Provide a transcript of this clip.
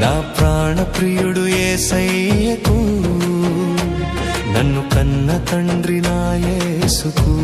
నా ప్రాణప్రియుడు ఏసయ్యకు నన్ను కన్న తండ్రి నా యేసుకు.